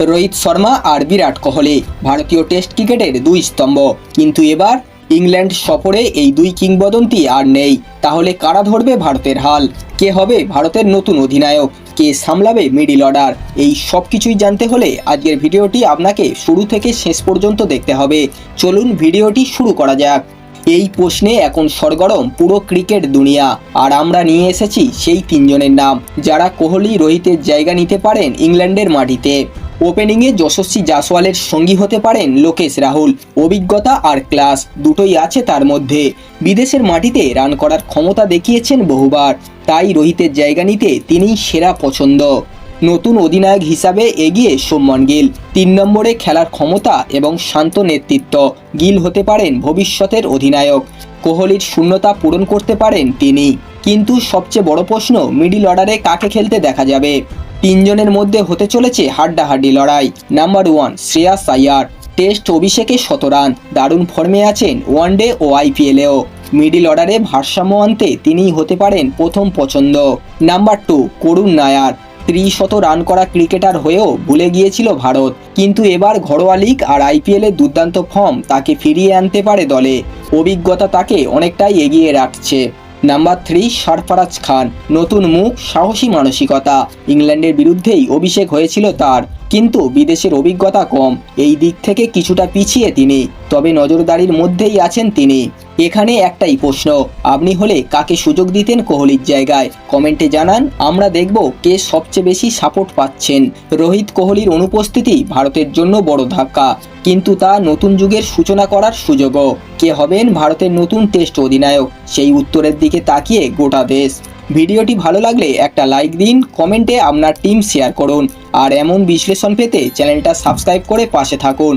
রোহিত শর্মা আর বিরাট কোহলি। ভারতীয় টেস্ট ক্রিকেটের দুই স্তম্ভ। কিন্তু এবার ইংল্যান্ড সফরে এই দুই কিংবদন্তি আর নেই। তাহলে কারা ধরবে ভারতের হাল? কে হবে ভারতের নতুন অধিনায়ক? কে সামলাবে মিডিল অর্ডার এই সব কিছুই জানতে হলে আজকের ভিডিওটি আপনাকে শুরু থেকে শেষ পর্যন্ত দেখতে হবে। চলুন ভিডিওটি শুরু করা যাক। এই প্রশ্নে এখন সরগরম পুরো ক্রিকেট দুনিয়া। আর আমরা নিয়ে এসেছি সেই তিনজনের নাম, যারা কোহলি রোহিতের জায়গা নিতে পারেন ইংল্যান্ডের মাটিতে। ওপেনিংয়ে যশস্বী জাসওয়ালের সঙ্গী হতে পারেন লোকেশ রাহুল। অভিজ্ঞতা আর ক্লাস দুটোই আছে তার মধ্যে। বিদেশের মাটিতে রান করার ক্ষমতা দেখিয়েছেন বহুবার। তাই রোহিতের জায়গা নিতে তিনিই সেরা পছন্দ। নতুন অধিনায়ক হিসাবে এগিয়ে সৌম্যন গিল। তিন নম্বরে খেলার ক্ষমতা এবং শান্ত নেতৃত্ব। গিল হতে পারেন ভবিষ্যতের অধিনায়ক। কোহলির শূন্যতা পূরণ করতে পারেন তিনি। কিন্তু সবচেয়ে বড় প্রশ্ন মিডিল অর্ডারে কাকে খেলতে দেখা যাবে? তিনজনের মধ্যে হতে চলেছে হাড্ডাহাড্ডি লড়াই। Number one Shreyas Iyer. Test অভিষেকে শত রান। দারুণ ফর্মে আছেন ওয়ানডে ও আইপিএলেও মিডিল অর্ডারে ভারসাম্য আনতে তিনিই হতে পারেন প্রথম পছন্দ। Number two Karun Nair. ত্রিশত run করা ক্রিকেটার হয়েও ভুলে গিয়েছিল ভারত। কিন্তু এবার ঘরোয়া লিগ আর আইপিএলে দুর্দান্ত ফর্ম তাকে ফিরিয়ে আনতে পারে দলে। অভিজ্ঞতা তাকে অনেকটাই এগিয়ে রাখছে। নাম্বার থ্রি সরফরাজ খান নতুন মুখ সাহসী মানসিকতা। ইংল্যান্ডের বিরুদ্ধেই অভিষেক হয়েছিল তার। কিন্তু বিদেশের অভিজ্ঞতা কম। এই দিক থেকে কিছুটা পিছিয়ে তিনি, তবে নজরদারির মধ্যেই আছেন তিনি। এখানে একটাই প্রশ্ন, আপনি হলে কাকে সুযোগ দিতেন কোহলির জায়গায়? কমেন্টে জানান, আমরা দেখব কে সবচেয়ে বেশি সাপোর্ট পাচ্ছেন। রোহিত কোহলির অনুপস্থিতি ভারতের জন্য বড় ধাক্কা, কিন্তু তা নতুন যুগের সূচনা করার সুযোগও। কে হবেন ভারতের নতুন টেস্ট অধিনায়ক? সেই উত্তরের দিকে তাকিয়ে গোটা দেশ। ভিডিওটি ভালো লাগলে একটা লাইক দিন কমেন্টে আপনার টিম শেয়ার করুন। আর এমন বিশ্লেষণ পেতে চ্যানেলটা সাবস্ক্রাইব করে পাশে থাকুন।